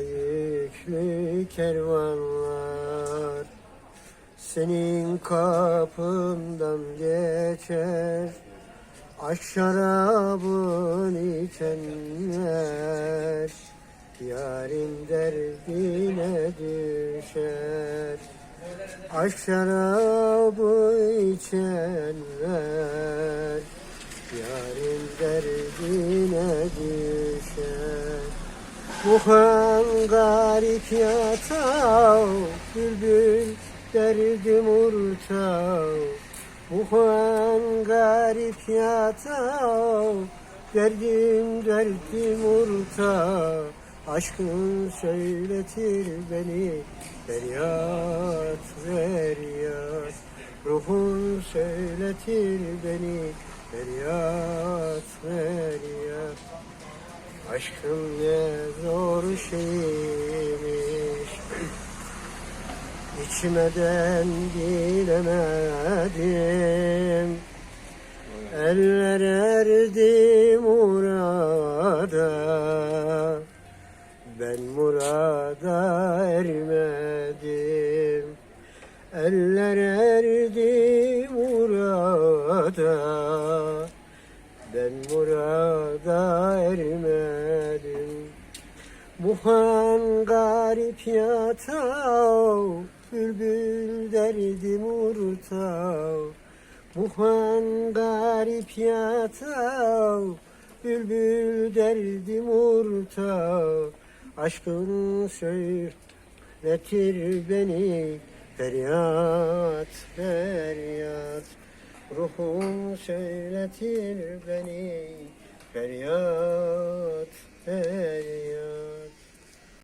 yüklü kervanlar senin kapından geçer. Aşk şarabını içenler Yarın derdine düşer. Aşk şarabı içenler Yarın derdine düşer Bu garip yatav Bülbül derdim urtav Bu garip yatav Derdim derdim urtav Aşkın söyletir beni Feryat feryat. Ruhun söyletir beni Feryat feryat Aşkın ne zor şeymiş İçmeden bilemedim Eller erdi murada. Ben murada ermedim. Eller erdi murada. Ben murada Muhan garip yatav Bülbül derdim urtav Muhan garip yatav Bülbül derdim urtav Aşkın söyletir beni Feryat feryat. Ruhum söyletir beni feryat